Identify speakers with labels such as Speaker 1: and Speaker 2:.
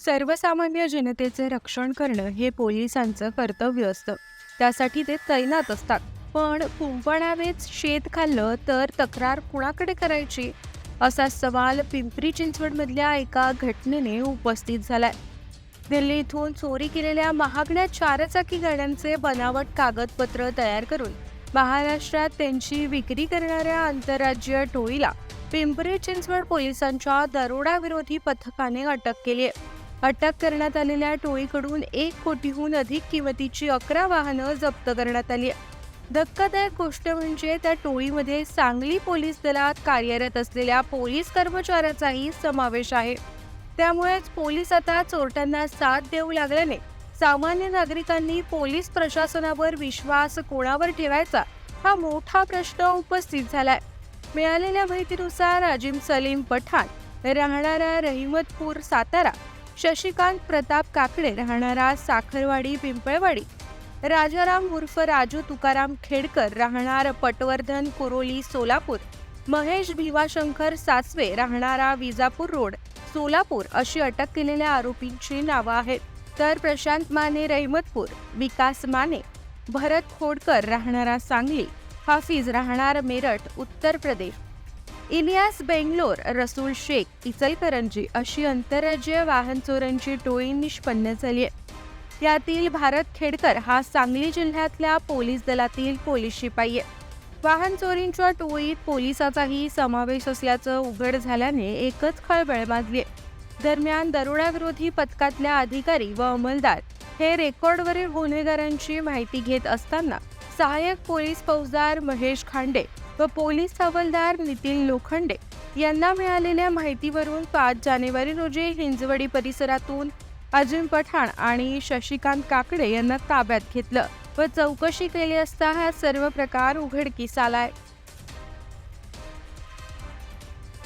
Speaker 1: सर्वसामान्य जनतेचे रक्षण करणं हे पोलिसांचं कर्तव्य असतं. त्यासाठी ते तैनात असतात. पण कुंपणावेच शेत खाल्लं तर तक्रार कुणाकडे करायची? असा सवाल पिंपरी चिंचवडमधल्या एका घटनेने उपस्थित झालाय. दिल्ली इथून चोरी केलेल्या महागड्या चारचाकी गाड्यांचे बनावट कागदपत्र तयार करून महाराष्ट्रात त्यांची विक्री करणाऱ्या आंतरराज्यीय टोळीला पिंपरी चिंचवड पोलिसांच्या दरोडा विरोधी पथकाने अटक केली आहे अटक करण्यात आलेल्या टोळीकडून एक कोटीहून अधिक किमतीची अकरा वाहनं जप्त करण्यात आली आहे धक्कादायक गोष्ट म्हणजे त्या टोळीमध्ये सांगली पोलीस दलात कार्यरत असलेल्या पोलीस कर्मचाऱ्याचाही समावेश आहे. त्यामुळेच पोलीस आता चोरट्यांना साथ देऊ लागल्याने सामान्य नागरिकांनी पोलीस प्रशासनावर विश्वास कोणावर ठेवायचा हा मोठा प्रश्न उपस्थित झालाय. मिळालेल्या माहितीनुसार अजिम सलीम पठाण राहणारा रहिमतपूर सातारा शशिकांत प्रताप काकडे राहणारा साखरवाडी पिंपळवाडी. राजाराम उर्फ राजू तुकाराम खेडकर राहणार पटवर्धन कुरोली सोलापूर. महेश भिवाशंकर सासवे राहणारा विजापूर रोड सोलापूर अशी अटक केलेल्या आरोपींची नावं आहेत. तर प्रशांत माने रहिमतपूर विकास माने भरत खोडकर राहणारा सांगली हाफिज राहणार मेरठ उत्तर प्रदेश. इलियास बेंगलोर रसूल शेख इचलकरंजी अशी आंतरराज्यीय वाहन चोरांची टोळी निष्पन्न झाली आहे. यातील भारत खेडकर हा सांगली जिल्ह्यातल्या पोलीस दलातील पोलीस शिपाई आहे. वाहन चोरींच्या टोळीत पोलिसाचाही समावेश असल्याचं उघड झाल्याने एकच खळबळ माजली आहे. दरम्यान दरोडाविरोधी पथकातल्या अधिकारी व अंमलदार हे रेकॉर्डवरील गुन्हेगारांची माहिती घेत असताना सहाय्यक पोलीस फौजदार महेश खांडे व पोलीस हवालदार नितीन लोखंडे यांना मिळालेल्या माहितीवरून पाच जानेवारी रोजी हिंजवडी परिसरातून अजिम पठाण आणि शशिकांत काकडे यांना ताब्यात घेतलं व चौकशी केली असता हा सर्व प्रकार उघडकीस आलाय.